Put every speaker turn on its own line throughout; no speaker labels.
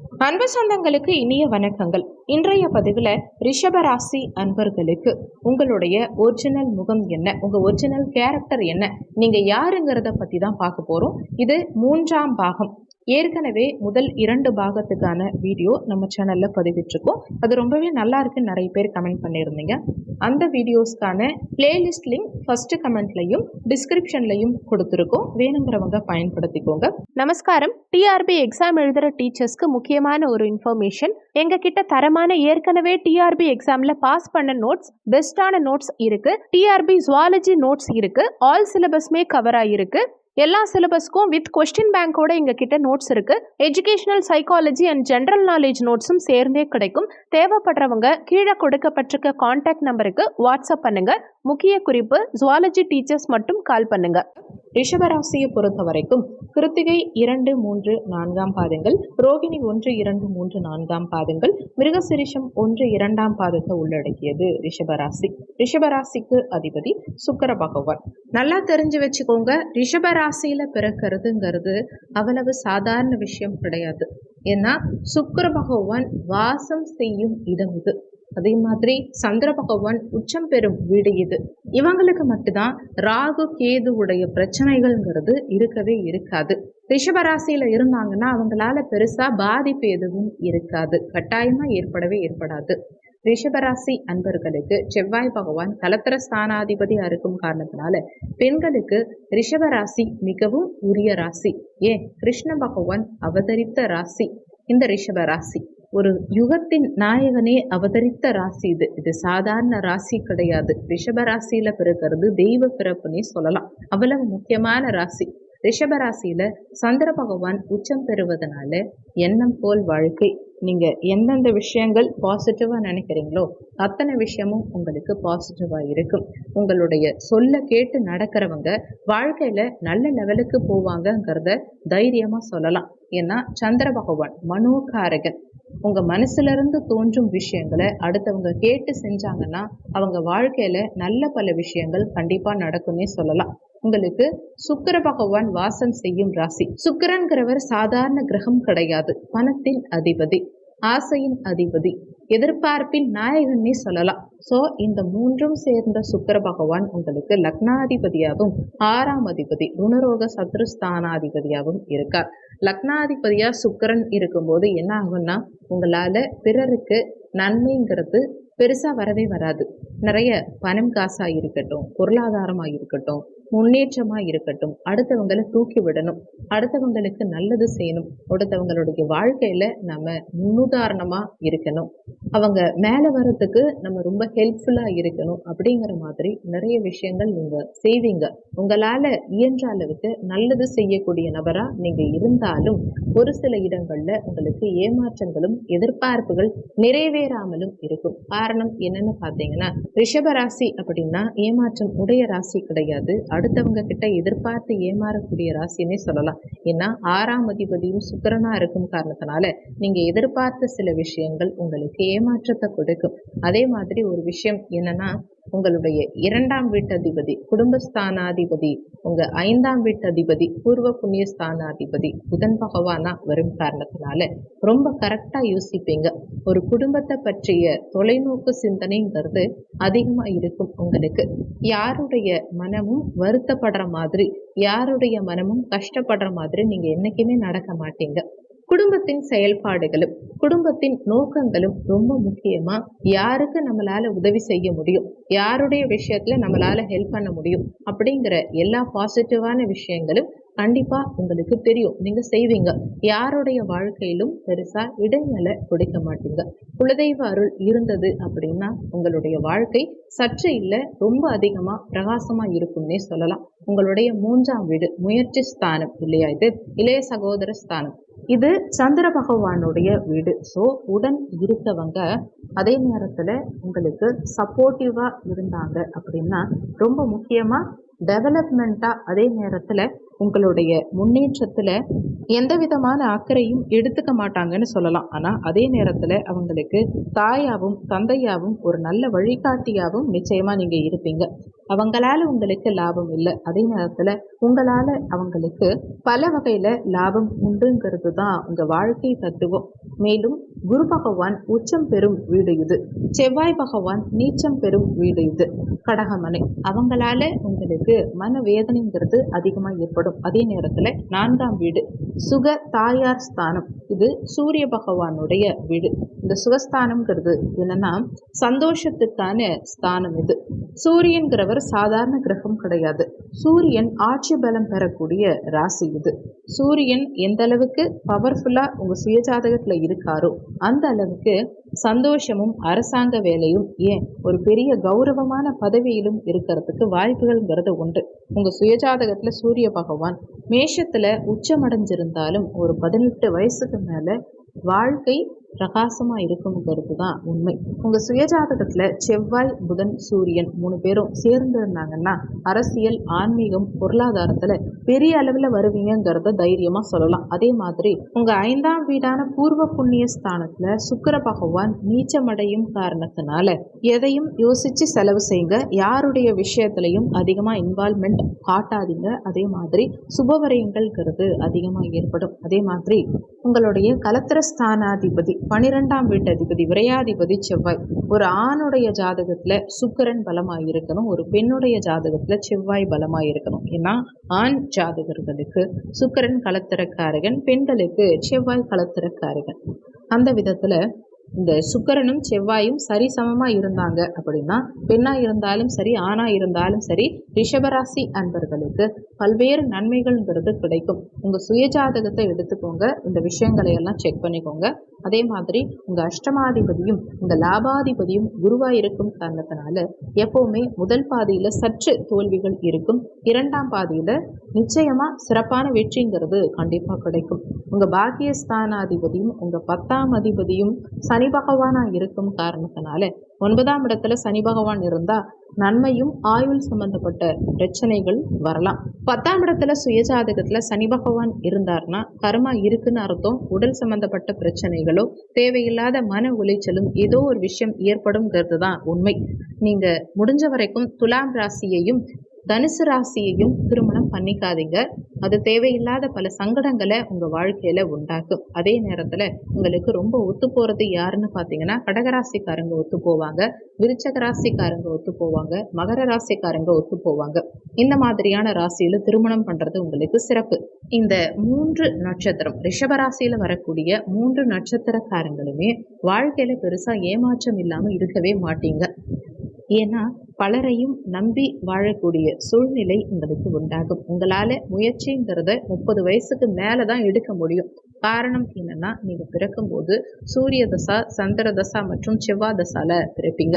அன்பு சொந்தங்களுக்கு இனிய வணக்கங்கள். இன்றைய பதிவில் ரிஷபராசி அன்பர்களுக்கு உங்களுடைய ஒரிஜினல் முகம் என்ன? உங்கள் ஒரிஜினல் கேரக்டர் என்ன? நீங்கள் யாருங்கிறத பற்றி தான் பார்க்க போகிறோம் இது மூன்றாம் பாகம். ஏற்கனவே முதல் இரண்டு பாகத்துக்கான வீடியோ நம்ம சேனலில் பதிவிட்டிருக்கோம். அது ரொம்பவே நல்லா இருக்குன்னு நிறைய பேர் கமெண்ட் பண்ணியிருந்தீங்க. அந்த வீடியோஸ்க்கான பிளேலிஸ்ட் லிங்க் ஃபஸ்ட்டு கமெண்ட்லையும் டிஸ்கிரிப்ஷன்லையும் கொடுத்துருக்கோம். வேணுங்கிறவங்க பயன்படுத்திக்கோங்க.
நமஸ்காரம். டிஆர்பி எக்ஸாம் எழுதுகிற டீச்சர்ஸ்க்கு முக்கியமான ஒரு இன்ஃபர்மேஷன் எங்ககிட்ட தரமான ஏற்கனவே டிஆர்பி எக்ஸாமில் பாஸ் பண்ண நோட்ஸ் பெஸ்ட்டான நோட்ஸ் இருக்குது டிஆர்பி ஜுவாலஜி நோட்ஸ் இருக்குது ஆல் சிலபஸ்மே கவர் ஆகிருக்கு எல்லா சிலபஸ்க்கும் வித் கொஸ்டின் பேங்கோட எங்ககிட்ட நோட்ஸ் இருக்கு. Educational psychology and general knowledge நோட்ஸும் சேர்ந்தே கிடைக்கும். தேவைப்படுறவங்க கீழே கொடுக்கப்பட்டிருக்க காண்டாக்ட் நம்பருக்கு வாட்ஸ்அப் பண்ணுங்க. முக்கிய குறிப்பு ஜுவாலஜி டீச்சர்ஸ் மட்டும் கால் பண்ணுங்க.
ரிஷபராசியை பொறுத்த வரைக்கும் கிருத்திகை இரண்டு மூன்று நான்காம் பாதங்கள் ரோகிணி ஒன்று இரண்டு மூன்று நான்காம் பாதங்கள் மிருகசிரிஷம் ஒன்று இரண்டாம் பாதத்தை உள்ளடக்கியது ரிஷபராசி. ரிஷபராசிக்கு அதிபதி சுக்கர பகவான். நல்லா தெரிஞ்சு வச்சுக்கோங்க ரிஷபராசியில பிறக்கிறதுங்கிறது அவ்வளவு சாதாரண விஷயம் கிடையாது. ஏன்னா சுக்கர பகவான் வாசம் செய்யும் இடம் இது. அதே மாதிரி சந்திர பகவான் உச்சம் பெறும் வீடு இது. இவங்களுக்கு மட்டும்தான் ராகு கேது உடைய பிரச்சனைகள்ங்கிறது இருக்கவே இருக்காது. ரிஷபராசியில இருந்தாங்கன்னா அவங்களால பெருசா பாதிப்பு எதுவும் இருக்காது. கட்டாயமா ஏற்படவே ஏற்படாது. ரிஷபராசி அன்பர்களுக்கு செவ்வாய் பகவான் கலத்திர ஸ்தானாதிபதியாக இருக்கும் காரணத்தினால பெண்களுக்கு ரிஷபராசி மிகவும் உரிய ராசி. ஏன்? கிருஷ்ண பகவான் அவதரித்த ராசி. இந்த ரிஷபராசி ஒரு யுகத்தின் நாயகனே அவதரித்த ராசி இது. இது சாதாரண ராசி கிடையாது. ரிஷபராசியில பிறக்கிறது தெய்வ பிறப்புன்னே சொல்லலாம். அவ்வளவு முக்கியமான ராசி. ரிஷபராசியில சந்திர பகவான் உச்சம் பெறுவதனால எண்ணம் போல் வாழ்க்கை நீங்கள் எந்தெந்த விஷயங்கள் பாசிட்டிவாக நினைக்கிறீங்களோ அத்தனை விஷயமும் உங்களுக்கு பாசிட்டிவாக இருக்கும். உங்களுடைய சொல்ல கேட்டு நடக்கிறவங்க வாழ்க்கையில் நல்ல லெவலுக்கு போவாங்கங்கிறத தைரியமாக சொல்லலாம். ஏன்னா சந்திர பகவான் மனோகாரகன். உங்கள் மனசுலேருந்து தோன்றும் விஷயங்களை அடுத்தவங்க கேட்டு செஞ்சாங்கன்னா அவங்க வாழ்க்கையில் நல்ல பல விஷயங்கள் கண்டிப்பாக நடக்கும்னே சொல்லலாம். உங்களுக்கு சுக்கிர பகவான் வாசம் செய்யும் ராசி. சுக்கரன்கிறவர் சாதாரண கிரகம் கிடையாது. பணத்தின் அதிபதி ஆசையின் அதிபதி எதிர்பார்ப்பின் நாயகன்னே சொல்லலாம். ஸோ இந்த மூன்றும் சேர்ந்த சுக்கர பகவான் உங்களுக்கு லக்னாதிபதியாகவும் ஆறாம் அதிபதி ருணரோக சத்ருஸ்தானாதிபதியாகவும் இருக்கார். லக்னாதிபதியா சுக்கரன் இருக்கும்போது என்ன ஆகும்னா உங்களால பிறருக்கு நன்மைங்கிறது பெருசா வரவே வராது. நிறைய பணம் காசா இருக்கட்டும் பொருளாதாரமா இருக்கட்டும் முன்னேற்றமாக இருக்கட்டும். அடுத்தவங்களை தூக்கி விடணும். அடுத்தவங்களுக்கு நல்லது செய்யணும். அடுத்தவங்களுடைய வாழ்க்கையில் நம்ம முன்னுதாரணமாக இருக்கணும். அவங்க மேலே வர்றதுக்கு நம்ம ரொம்ப ஹெல்ப்ஃபுல்லாக இருக்கணும் அப்படிங்கிற மாதிரி நிறைய விஷயங்கள் நீங்கள் செய்வீங்க. உங்களால் இயன்ற அளவுக்கு நல்லது செய்யக்கூடிய நபராக நீங்கள் இருந்தாலும் ஒரு சில இடங்களில் உங்களுக்கு ஏமாற்றங்களும் எதிர்பார்ப்புகள் நிறைவேறாமலும் இருக்கும். காரணம் என்னன்னு பார்த்தீங்கன்னா ரிஷபராசி அப்படின்னா ஏமாற்றம் உடைய ராசி கிடையாது. அடுத்தவங்க கிட்ட எதிர்பார்த்து ஏமாறக்கூடிய ராசின்னே சொல்லலாம். ஏன்னா ஆறாம் அதிபதியும் சுக்கரனா இருக்கும் காரணத்தினால நீங்க எதிர்பார்த்த சில விஷயங்கள் உங்களுக்கு ஏமாற்றத்தை கொடுக்கும். அதே மாதிரி ஒரு விஷயம் என்னன்னா உங்களுடைய இரண்டாம் வீட்டதிபதி குடும்பஸ்தானாதிபதி உங்க ஐந்தாம் வீட்டு அதிபதி பூர்வ புண்ணிய ஸ்தானாதிபதி புதன் பகவானா வரும் காரணத்தினால ரொம்ப கரெக்டா யோசிப்பீங்க. ஒரு குடும்பத்தை பற்றிய தொலைநோக்கு சிந்தனைங்கிறது அதிகமா இருக்கும் உங்களுக்கு. யாருடைய மனமும் வருத்தப்படுற மாதிரி யாருடைய மனமும் கஷ்டப்படுற மாதிரி நீங்க என்னைக்குமே நடக்க மாட்டீங்க. குடும்பத்தின் செயல்பாடுகளும் குடும்பத்தின் நோக்கங்களும் ரொம்ப முக்கியமா? யாருக்கு நம்மளால உதவி செய்ய முடியும்? யாருடைய விஷயத்துல நம்மளால ஹெல்ப் பண்ண முடியும்? அப்படிங்கிற எல்லா பாசிட்டிவான விஷயங்களும் கண்டிப்பா உங்களுக்கு தெரியும். நீங்க செய்வீங்க. யாருடைய வாழ்க்கையிலும் பெருசா இடைநிலை கொடுக்க மாட்டீங்க. குலதெய்வ அருள் இருந்தது அப்படின்னா உங்களுடைய வாழ்க்கை சற்று இல்லை ரொம்ப அதிகமா பிரகாசமா இருக்கும்னே சொல்லலாம். உங்களுடைய மூன்றாம் வீடு முயற்சி ஸ்தானம் இல்லையா இது? இளைய சகோதர ஸ்தானம். இது சந்திர பகவானுடைய வீடு. ஸோ உடன் இருக்கவங்க அதே நேரத்தில் உங்களுக்கு சப்போர்ட்டிவாக இருந்தாங்க அப்படின்னா ரொம்ப முக்கியமாக டெவலப்மெண்ட்டாக அதே நேரத்தில் உங்களுடைய முன்னேற்றத்தில் எந்த விதமான அக்கறையும் எடுத்துக்க மாட்டாங்கன்னு சொல்லலாம். ஆனால் அதே நேரத்தில் அவங்களுக்கு தாயாகவும் தந்தையாகவும் ஒரு நல்ல வழிகாட்டியாகவும் நிச்சயமாக நீங்கள் இருப்பீங்க. அவங்களால உங்களுக்கு லாபம் இல்லை. அதே நேரத்தில் உங்களால் அவங்களுக்கு பல வகையில் லாபம் உண்டுங்கிறது தான் உங்கள் வாழ்க்கை தத்துவம். மேலும் குரு பகவான் உச்சம் பெறும் வீடு இது. செவ்வாய் பகவான் நீச்சம் பெறும் வீடு இது. கடகமனை. அவங்களால உங்களுக்கு மன வேதனைங்கிறது அதிகமாக ஏற்படும். அதே நேரத்துல நான்காம் வீடு சுக தாயார் ஸ்தானம். இது சூரிய பகவானுடைய வீடு. இந்த சுகஸ்தானம்ங்கிறது என்னன்னா சந்தோஷத்துக்கான ஸ்தானம் இது. சூரியன்கிறவர் சாதாரண கிரகம் கிடையாது. சூரியன் ஆட்சி பலம் பெறக்கூடிய ராசி இது. சூரியன் எந்த அளவுக்கு பவர்ஃபுல்லா உங்க சுயஜாதகத்துல இருக்காரோ அந்த அளவுக்கு சந்தோஷமும் அரசாங்க வேலையும் ஏன்? ஒரு பெரிய கௌரவமான பதவியிலும் இருக்கிறதுக்கு வாய்ப்புகள்ங்கிறது உண்டு. உங்கள் சுயஜாதகத்தில் சூரிய பகவான் மேஷத்தில் உச்சமடைஞ்சிருந்தாலும் ஒரு பதினெட்டு வயசுக்கு மேலே வாழ்க்கை பிரகாசமாக இருக்குங்கிறது தான் உண்மை. உங்கள் சுயஜாதகத்தில் செவ்வாய் புதன் சூரியன் மூணு பேரும் சேர்ந்து இருந்தாங்கன்னா அரசியல் ஆன்மீகம் பொருளாதாரத்தில் பெரிய அளவில் வருவீங்கங்கிறத தைரியமாக சொல்லலாம். அதே மாதிரி உங்கள் ஐந்தாம் வீடான பூர்வ புண்ணிய ஸ்தானத்தில் சுக்கிர பகவான் நீச்சமடையும் காரணத்தினால எதையும் யோசித்து செலவு செய்யுங்க. யாருடைய விஷயத்திலையும் அதிகமாக இன்வால்மெண்ட் காட்டாதீங்க. அதே மாதிரி சுபவரியங்கள்ங்கிறது அதிகமாக ஏற்படும். அதே மாதிரி உங்களுடைய கலத்திர ஸ்தானாதிபதி பனிரெண்டாம் வீட்டதிபதி விரையாதிபதி செவ்வாய். ஒரு ஆணுடைய ஜாதகத்துல சுக்கரன் பலமாக இருக்கணும் ஒரு பெண்ணுடைய ஜாதகத்துல செவ்வாய் பலமாக இருக்கணும் ஏன்னா ஆண் ஜாதகர்களுக்கு சுக்கரன் கலத்திரக்காரகன் பெண்களுக்கு செவ்வாய் கலத்திரக்காரகன் அந்த விதத்துல இந்த சுக்கரனும் செவ்வாயும் சரிசமமா இருந்தாங்க அப்படின்னா பெண்ணாக இருந்தாலும் சரி ஆணாக இருந்தாலும் சரி ரிஷபராசி அன்பர்களுக்கு பல்வேறு நன்மைகள்ங்கிறது கிடைக்கும். உங்கள் சுயஜாதகத்தை எடுத்துக்கோங்க. இந்த விஷயங்களை எல்லாம் செக் பண்ணிக்கோங்க. அதே மாதிரி உங்கள் அஷ்டமாதிபதியும் உங்கள் லாபாதிபதியும் குருவாக இருக்கும் காரணத்தினால எப்போவுமே முதல் பாதியில் சற்று தோல்விகள் இருக்கும். இரண்டாம் பாதியில் நிச்சயமாக சிறப்பான வெற்றிங்கிறது கண்டிப்பாக கிடைக்கும். உங்கள் பாக்கியஸ்தானாதிபதியும் உங்கள் பத்தாம் அதிபதியும் சனி பகவானா இருக்கும் காரணத்தினால ஒன்பதாம் இடத்துல சனி பகவான் இருந்தா நன்மையும் ஆயுள் சம்பந்தப்பட்ட பிரச்சனைகள் வரலாம். பத்தாம் இடத்துல சுயஜாதகத்துல சனி பகவான் இருந்தார்னா கர்மா இருக்குன்னு அர்த்தம். உடல் சம்பந்தப்பட்ட பிரச்சனைகளோ தேவையில்லாத மன உளைச்சலும் ஏதோ ஒரு விஷயம் ஏற்படும்ங்கிறது தான் உண்மை. நீங்க முடிஞ்ச வரைக்கும் துலாம் ராசியையும் தனுசு ராசியையும் திருமணம் பண்ணிக்காதீங்க. அது தேவையில்லாத பல சங்கடங்களை உங்க வாழ்க்கையில உண்டாக்கும். அதே நேரத்துல உங்களுக்கு ரொம்ப ஒத்து போறது யாருன்னு பாத்தீங்கன்னா கடகராசிக்காரங்க ஒத்து போவாங்க. விருச்சக ராசிக்காரங்க ஒத்து போவாங்க. மகர ராசிக்காரங்க ஒத்து போவாங்க. இந்த மாதிரியான ராசியில திருமணம் பண்றது உங்களுக்கு சிறப்பு. இந்த மூன்று நட்சத்திரம் ரிஷப ராசியில வரக்கூடிய மூன்று நட்சத்திரக்காரங்களுமே வாழ்க்கையில பெருசா ஏமாற்றம் இல்லாம இருக்கவே மாட்டீங்க. ஏன்னா பலரையும் நம்பி வாழக்கூடிய சூழ்நிலை உங்களுக்கு உண்டாகும். உங்களால முயற்சிங்கிறத முப்பது வயசுக்கு மேலே தான் எடுக்க முடியும். காரணம் என்னன்னா நீங்க பிறக்கும்போது சூரிய தசா சந்திர தசா மற்றும் செவ்வாய் தசால பிறப்பீங்க.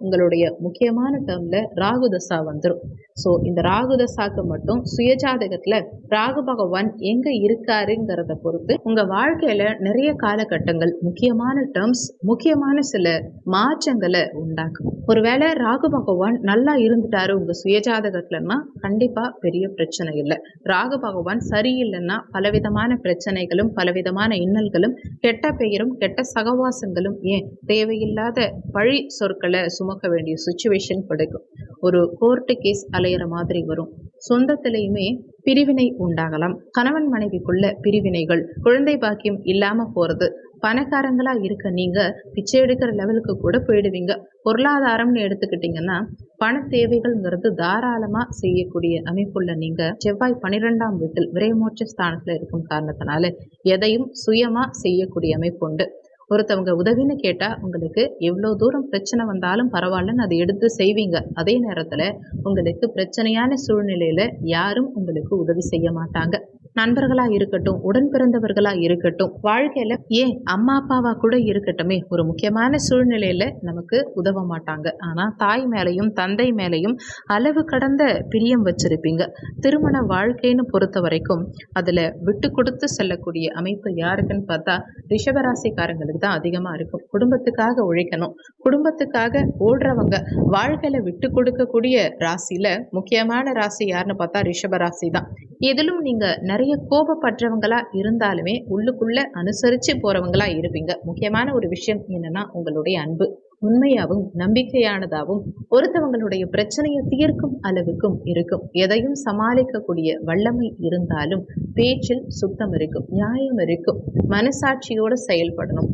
உங்களுடைய முக்கியமான டேர்மில் ராகு தசா வந்துடும் ஸோ இந்த ராகு தசாக்கு மட்டும் சுயஜாதகத்துல ராகு பகவான் எங்க இருக்காருங்கிறத பொறுத்து உங்க வாழ்க்கையில் நிறைய காலகட்டங்கள் முக்கியமான டேர்ம்ஸ் முக்கியமான சில மாற்றங்களை உண்டாக்கும். ஒருவேளை ராகு பகவான் நல்லா இருந்துட்டாரு உங்க சுயஜாதகத்துலன்னா கண்டிப்பா பெரிய பிரச்சனை இல்லை. ராகு பகவான் சரியில்லைன்னா பலவிதமான பிரச்சனைகளும் பலவிதமான இன்னல்களும் கெட்ட பெயரும் கெட்ட சகவாசங்களும் ஏன் தேவையில்லாத பழி சொற்களை சுமக்க வேண்டிய சுச்சுவேஷன் கிடைக்கும். ஒரு கோர்ட்டு கேஸ் அலையிற மாதிரி வரும். சொந்தத்திலையுமே பிரிவினை உண்டாகலாம். கணவன் மனைவிக்குள்ள பிரிவினைகள் குழந்தை பாக்கியம் இல்லாம போறது பணக்காரங்களா இருக்க நீங்க பிச்சை எடுக்கிற லெவலுக்கு கூட போயிடுவீங்க. பொருளாதாரம்னு எடுத்துக்கிட்டிங்கன்னா பண தேவைகள்ங்கிறது தாராளமா செய்யக்கூடிய அமைப்புள்ள நீங்க செவ்வாய் பன்னிரெண்டாம் வீட்டில் விரைமோட்ச ஸ்தானத்துல இருக்கும் காரணத்தினால எதையும் சுயமா செய்யக்கூடிய அமைப்பு உண்டு. ஒருத்தவங்க உதவின்னு கேட்டால் உங்களுக்கு எவ்வளோ தூரம் பிரச்சனை வந்தாலும் பரவாயில்லன்னு அதை எடுத்து செய்வீங்க. அதே நேரத்தில் உங்களுக்கு பிரச்சனையான சூழ்நிலையில் யாரும் உங்களுக்கு உதவி செய்ய மாட்டாங்க. நண்பர்களா இருக்கட்டும் உடன் பிறந்தவர்களா இருக்கட்டும் வாழ்க்கையில ஏன் அம்மா அப்பாவா கூட இருக்கட்டுமே ஒரு முக்கியமான சூழ்நிலையில நமக்கு உதவ மாட்டாங்க. ஆனா தாய் மேலையும் தந்தை மேலையும் அளவு கடந்த பிரியம் வச்சிருப்பீங்க. திருமண வாழ்க்கைன்னு பொறுத்த வரைக்கும் அதுல விட்டு கொடுத்து செல்லக்கூடிய அமைப்பு யாருக்குன்னு பார்த்தா ரிஷபராசிக்காரங்களுக்கு தான் அதிகமா இருக்கும். குடும்பத்துக்காக உழைக்கணும். குடும்பத்துக்காக ஓடுறவங்க வாழ்க்கையில விட்டு கொடுக்கக்கூடிய ராசியில முக்கியமான ராசி யாருன்னு பார்த்தா ரிஷபராசி தான். எதிலும் நீங்க நிறைய நிறைய கோபப்படுறவங்களா இருந்தாலுமே உள்ளுக்குள்ள அனுசரிச்சு போறவங்களா இருப்பீங்க. முக்கியமான ஒரு விஷயம் என்னன்னா உங்களுடைய அன்பு. உண்மையாகவும் நம்பிக்கையானதாகவும் ஒருத்தவங்களுடைய பிரச்சனையை தீர்க்கும் அளவுக்கும் இருக்கும். எதையும் சமாளிக்கக்கூடிய வல்லமை இருந்தாலும் பேச்சில் சுத்தம் இருக்கும் நியாயம் இருக்கும் மனசாட்சியோடு செயல்படணும்.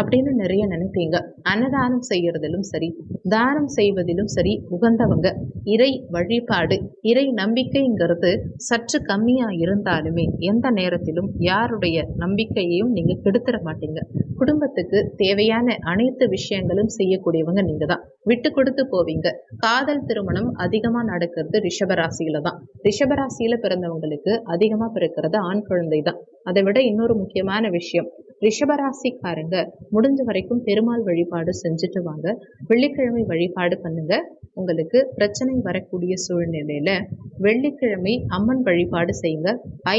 அப்படின்னு நிறைய நினைப்பீங்க. அன்னதானம் செய்யறதிலும் சரி தானம் செய்வதிலும் சரி உகந்தவங்க. இறை வழிபாடு இறை நம்பிக்கைங்கிறது சற்று கம்மியா இருந்தாலுமே எந்த நேரத்திலும் யாருடைய நம்பிக்கையையும் நீங்க கெடுத்துட மாட்டீங்க. குடும்பத்துக்கு தேவையான அனைத்து விஷயங்களும் செய்யக்கூடியவங்க நீங்க தான். விட்டு கொடுத்து போவீங்க. காதல் திருமணம் அதிகமா நடக்கிறது ரிஷபராசியில தான். ரிஷபராசியில பிறந்தவங்களுக்கு அதிகமா பிறக்கிறது ஆண் குழந்தை தான். அதை விட இன்னொரு முக்கியமான விஷயம் ரிஷபராசிக்காரங்க முடிஞ்ச வரைக்கும் பெருமாள் வழிபாடு செஞ்சுட்டு வாங்க. வெள்ளிக்கிழமை வழிபாடு பண்ணுங்க. உங்களுக்கு பிரச்சனை வரக்கூடிய சூழ்நிலையில வெள்ளிக்கிழமை அம்மன் வழிபாடு செய்யுங்க.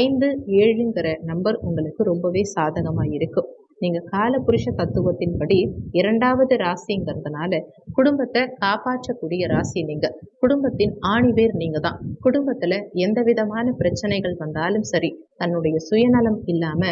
ஐந்து ஏழுங்கிற நம்பர் உங்களுக்கு ரொம்பவே சாதகமா இருக்கும் நீங்க காலபுருஷ தத்துவத்தின்படி இரண்டாவது ராசிங்கிறதுனால குடும்பத்தை காப்பாற்றக்கூடிய ராசி நீங்க. குடும்பத்தின் ஆணிவேர் நீங்க தான் குடும்பத்துல எந்த விதமான பிரச்சனைகள் வந்தாலும் சரி தன்னுடைய சுயநலம் இல்லாம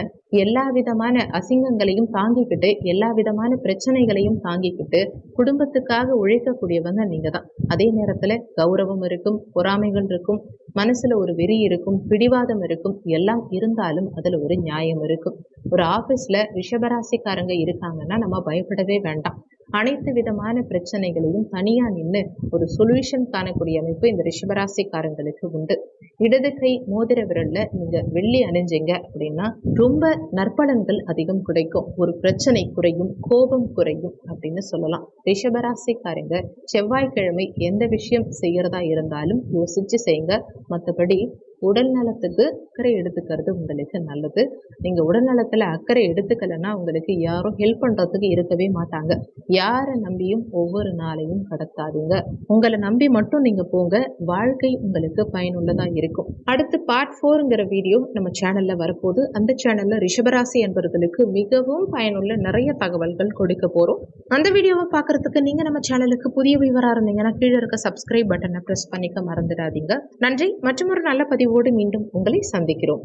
எல்லா விதமான அசிங்கங்களையும் தாங்கிக்கிட்டு எல்லா விதமான பிரச்சனைகளையும் தாங்கிக்கிட்டு குடும்பத்துக்காக உழைக்கக்கூடியவங்க நீங்க தான் அதே நேரத்துல கௌரவம் இருக்கும் பொறாமைகள் இருக்கும் மனசுல ஒரு வெறி இருக்கும் பிடிவாதம் இருக்கும் எல்லாம் இருந்தாலும் அதுல ஒரு நியாயம் இருக்கும். ஒரு ஆபீஸ்ல ரிஷபராசிக்காரங்க இருக்காங்கன்னா நம்ம பயப்படவே வேண்டாம். அனைத்து விதமான பிரச்சனைகளையும் தனியா நின்று ஒரு சொல்யூஷன் காணக்கூடிய அமைப்பு இந்த ரிஷபராசிக்காரங்களுக்கு உண்டு. இடது கை மோதிர விரல்ல நீங்க வெள்ளி அணிஞ்சீங்க அப்படின்னா ரொம்ப நற்பலன்கள் அதிகம் கிடைக்கும். ஒரு பிரச்சனை குறையும் கோபம் குறையும் அப்படின்னு சொல்லலாம். ரிஷபராசிக்காரங்க செவ்வாய்க்கிழமை எந்த விஷயம் செய்யறதா இருந்தாலும் யோசிச்சு செய்யுங்க. மற்றபடி உடல் நலத்துக்கு அக்கறை எடுத்துக்கிறது உங்களுக்கு நல்லது. நீங்க உடல் நலத்துல அக்கறை எடுத்துக்கலைன்னா உங்களுக்கு யாரும் ஹெல்ப் பண்றதுக்கு இருக்கவே மாட்டாங்க. யாரை நம்பியும் ஒவ்வொரு நாளையும் கடத்தாதீங்க. உங்களை நம்பி மட்டும் நீங்க போங்க. வாழ்க்கை உங்களுக்கு பயனுள்ளதா இருக்கும். அடுத்து பார்ட் ஃபோருங்கிற வீடியோ நம்ம சேனல்ல வரப்போது அந்த சேனல்ல ரிஷபராசி என்பவர்களுக்கு மிகவும் பயனுள்ள நிறைய தகவல்கள் கொடுக்க போறோம். அந்த வீடியோவை பார்க்கறதுக்கு நீங்க நம்ம சேனலுக்கு புதிய விவரா இருந்தீங்கன்னா கீழே இருக்க சப்ஸ்கிரைப் பட்டனை பிரஸ் பண்ணிக்க மறந்துடாதீங்க. நன்றி. மற்றும் ஒரு நல்ல நிகழ்வோடு மீண்டும் உங்களை சந்திக்கிறோம்.